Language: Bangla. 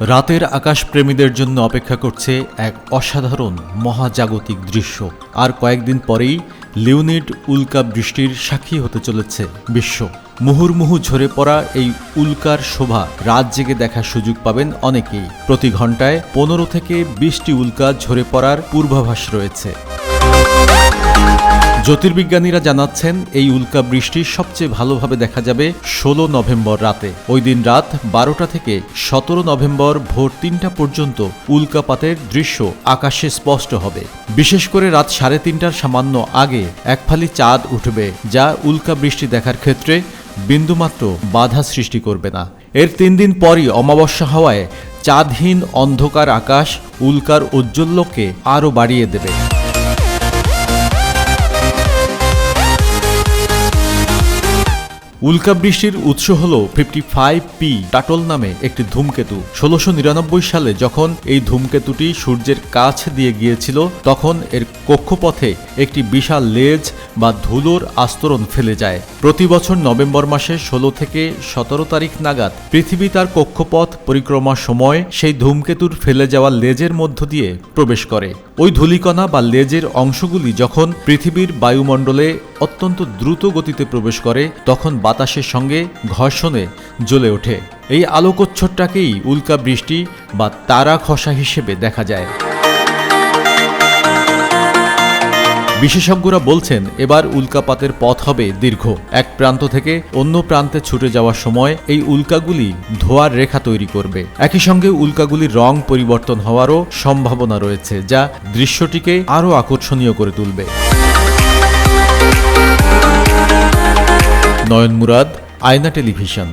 রাতের আকাশ প্রেমীদের জন্য অপেক্ষা করছে এক অসাধারণ মহাজাগতিক দৃশ্য। আর কয়েকদিন পরেই লিওনিড উল্কা বৃষ্টির সাক্ষী হতে চলেছে বিশ্ব। মুহুর্মুহু ঝরে পড়া এই উল্কার শোভা রাত জেগে দেখার সুযোগ পাবেন অনেকেই। প্রতি ঘন্টায় পনেরো থেকে বিশটি উল্কা ঝরে পড়ার পূর্বাভাস রয়েছে। জ্যোতির্বিজ্ঞানীরা জানাচ্ছেন, এই উল্কা বৃষ্টি সবচেয়ে ভালোভাবে দেখা যাবে ষোলো নভেম্বর রাতে। ওই দিন রাত বারোটা থেকে সতেরো নভেম্বর ভোর তিনটা পর্যন্ত উল্কাপাতের দৃশ্য আকাশে স্পষ্ট হবে। বিশেষ করে রাত সাড়ে তিনটার সামান্য আগে এক ফালি চাঁদ উঠবে, যা উল্কা বৃষ্টি দেখার ক্ষেত্রে বিন্দুমাত্র বাধা সৃষ্টি করবে না। এর তিন দিন পরই অমাবস্যা হওয়ায় চাঁদহীন অন্ধকার আকাশ উল্কার ঔজ্জ্বল্যকে আরও বাড়িয়ে দেবে। উল্কা বৃষ্টির উৎস হল ফিফটি ফাইভ পি টাটল নামে একটি ধূমকেতু। ষোলোশো নিরানব্বই সালে যখন এই ধূমকেতুটি সূর্যের কাছ দিয়ে গিয়েছিল, তখন এর কক্ষপথে একটি বিশাল লেজ বা ধুলোর আস্তরণ ফেলে যায়। প্রতি বছর নভেম্বর মাসে ষোলো থেকে সতেরো তারিখ নাগাদ পৃথিবী তার কক্ষপথ পরিক্রমার সময় সেই ধূমকেতুর ফেলে যাওয়া লেজের মধ্য দিয়ে প্রবেশ করে। ওই ধূলিকণা বা লেজের অংশগুলি যখন পৃথিবীর বায়ুমণ্ডলে অত্যন্ত দ্রুত গতিতে প্রবেশ করে, তখন বাতাসের সঙ্গে ঘর্ষণে জ্বলে ওঠে। এই আলোকচ্ছটাকেই উল্কা বৃষ্টি বা তারা খসা হিসেবে দেখা যায়। বিশেষজ্ঞরা বলছেন, এবার উল্কাপাতের পথ হবে দীর্ঘ। এক প্রান্ত থেকে অন্য প্রান্তে ছুটে যাওয়ার সময় এই উল্কাগুলি ধোয়ার রেখা তৈরি করবে। একই সঙ্গে উল্কাগুলির রং পরিবর্তন হওয়ারও সম্ভাবনা রয়েছে, যা দৃশ্যটিকে আরও আকর্ষণীয় করে তুলবে। নয়ন মুরাদ আয়না টেলিভিশন।